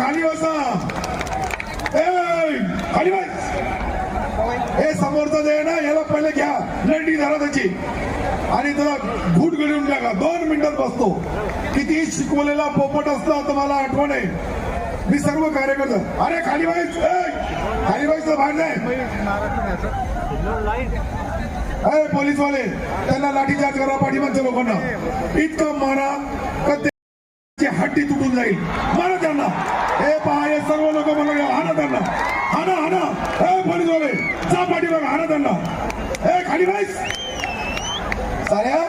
खाली बसा. खाली बस. ए समोरचं जे ना याला पहिले घ्या. लंडी धरा त्याची. आणि त्याला घूट घडून टाका. दोन मिनिटात बसतो. किती शिकवलेला पोपट असला तुम्हाला आठवण आहे. मी सर्व कार्यकर्ता. अरे खाली बाईच खाली बाईच बाहेर आहे अरे पोलीसवाले त्यांना लाठीचार्ज करा पाठीमागच्या लोकांना. इतकं मारा का ते हड्डी तुटून जाईल. मारा त्यांना. पहा हे सर्व लोक मला हाना त्यांना हाना हाना हे पोलीसवाले जा पाठीमाग हाना त्यांना हे खाली बाईस साऱ्या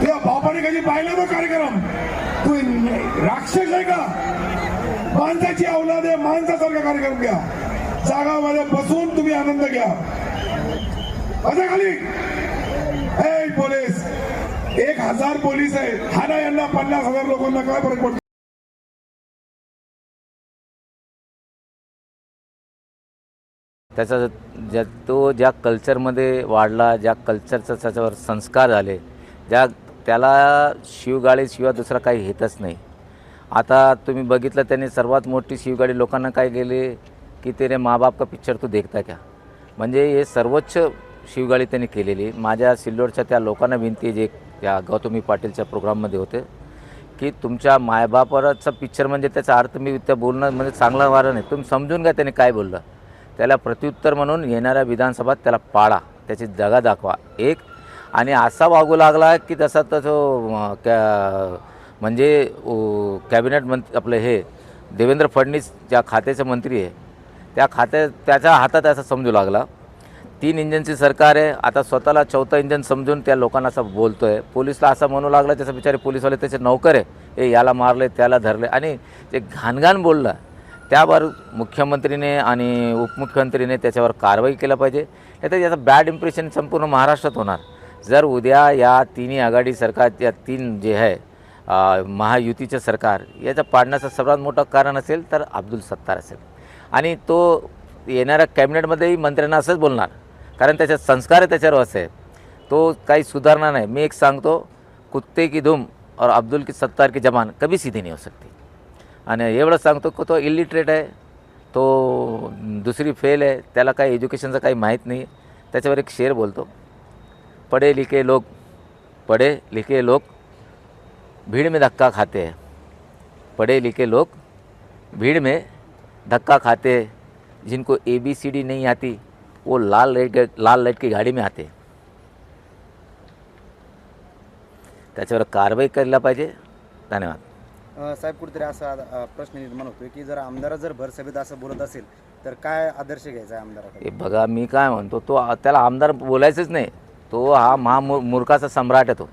तुझ्या बापाने कधी पाहिला तो कार्यक्रम? तू राक्षस आहे का? माणसाची अवलाद आहे माणसासारखा कार्यक्रम घ्या. जागामध्ये बसून तुम्ही आनंद घ्या. असं खाली. ए पोलीस. एक हजार पोलीस आहे हाना यांना पन्नास हजार लोकांना काय फरक पडतो? त्याचा ज्या तो ज्या कल्चरमध्ये वाढला ज्या कल्चरचा त्याच्यावर संस्कार झाले ज्या त्याला शिवगाळीशिवाय दुसरा काही येतच नाही. आता तुम्ही बघितलं त्यांनी सर्वात मोठी शिवगाडी लोकांना काय केली की तेरे माँ बाप का पिक्चर तू देखता क्या? म्हणजे हे सर्वोच्च शिवगाळी त्यांनी केलेली. माझ्या सिल्लोडच्या त्या लोकांना विनंती जे त्या गौतमी पाटीलच्या प्रोग्राममध्ये होते की तुमच्या मायबापाचा पिक्चर म्हणजे त्याचा अर्थ मी त्या बोलणं म्हणजे चांगला वारं नाही. तुम्ही समजून घ्या त्याने काय बोललं. त्याला प्रत्युत्तर म्हणून येणाऱ्या विधानसभात त्याला पाळा त्याची जगा दाखवा. एक आणि असा वागू लागला की तसा तसं कॅ म्हणजे कॅबिनेट मंत्री आपलं हे देवेंद्र फडणवीस ज्या खात्याचे मंत्री आहे त्या खात्या त्याच्या हातात असं समजू लागला. तीन इंजनची सरकार आहे आता स्वतःला चौथं इंजन समजून त्या लोकांना असं बोलतो आहे पोलीसला असं म्हणू लागलं त्याचं बिचारे पोलीसवाले त्याचे नोकर आहे. हे याला मारले त्याला धरले आणि जे घाणघाण बोललं त्यावर मुख्यमंत्रीने आणि उपमुख्यमंत्रीने त्याच्यावर कारवाई केलं पाहिजे. नाही याचं बॅड इम्प्रेशन संपूर्ण महाराष्ट्रात होणार. जर उद्या या तिन्ही आघाडी सरकार या तीन जे आहे महायुतीचं सरकार याचं पाडण्याचं सर्वात मोठं कारण असेल तर अब्दुल सत्तार असेल. आणि तो येणाऱ्या कॅबिनेटमध्येही मंत्र्यांना असंच बोलणार. कारण त्याचे संस्कार त्याच्यावर असे. तो काही सुधारणा नाही. मी एक सांगतो कुत्ते की धूम और अब्दुल की सत्तार की जमान कभी सीधी नहीं हो सकती. आणि एवढं सांगतो की तो इलिटरेट आहे. तो दुसरी फेल आहे. त्याला काही एज्युकेशनचं काही माहीत नाही. त्याच्यावर एक शेर बोलतो. पढ़े लिखे लोक पढ़े लिखे लोक भीड़ में धक्का खाते हैं. पढ़े लिखे लोग भीड़ में धक्का खाते हैं. जिनको ए बी सी डी नहीं आती वो लाल लाइट लाल लाइट की गाड़ी में आते त्याच्यावर कारवाई करायला पाहिजे. धन्यवाद. साहेब कुठेतरी असा प्रश्न निर्माण होतोय की जर आमदार जर भरसभेत असं बोलत असेल तर काय आदर्श घ्यायचा आहे आमदाराकडे? हे बघा मी काय म्हणतो तो त्याला आमदार बोलायचंच नाही. तो हा महामूर मूर्खाचा सम्राट आहे तो.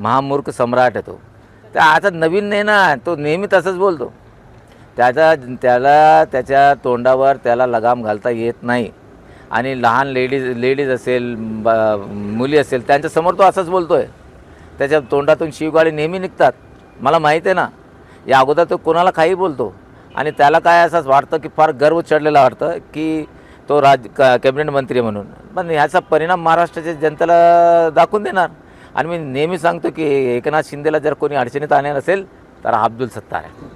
महामूर्ख सम्राट आहे तो. त्या आता नवीन नाही ना तो नेहमी तसंच बोलतो. त्याचा त्याला त्याच्या तोंडावर त्याला लगाम घालता येत नाही. आणि लहान लेडीज लेडीज असेल ब- मुली असेल त्यांच्यासमोर तो असंच बोलतो आहे त्याच्या तोंडातून शिवगाडी नेहमी निघतात. मला माहीत आहे ना या अगोदर तो कोणाला काही बोलतो आणि त्याला काय असंच वाटतं की फार गर्व चढलेला वाटतं की तो राज क कॅबिनेट मंत्री म्हणून. पण ह्याचा परिणाम महाराष्ट्राच्या जनतेला दाखवून देणार. आणि मी नेहमी सांगतो की एकनाथ शिंदेला जर कोणी अडचणीत आणणार असेल तर अब्दुल सत्तार आहे.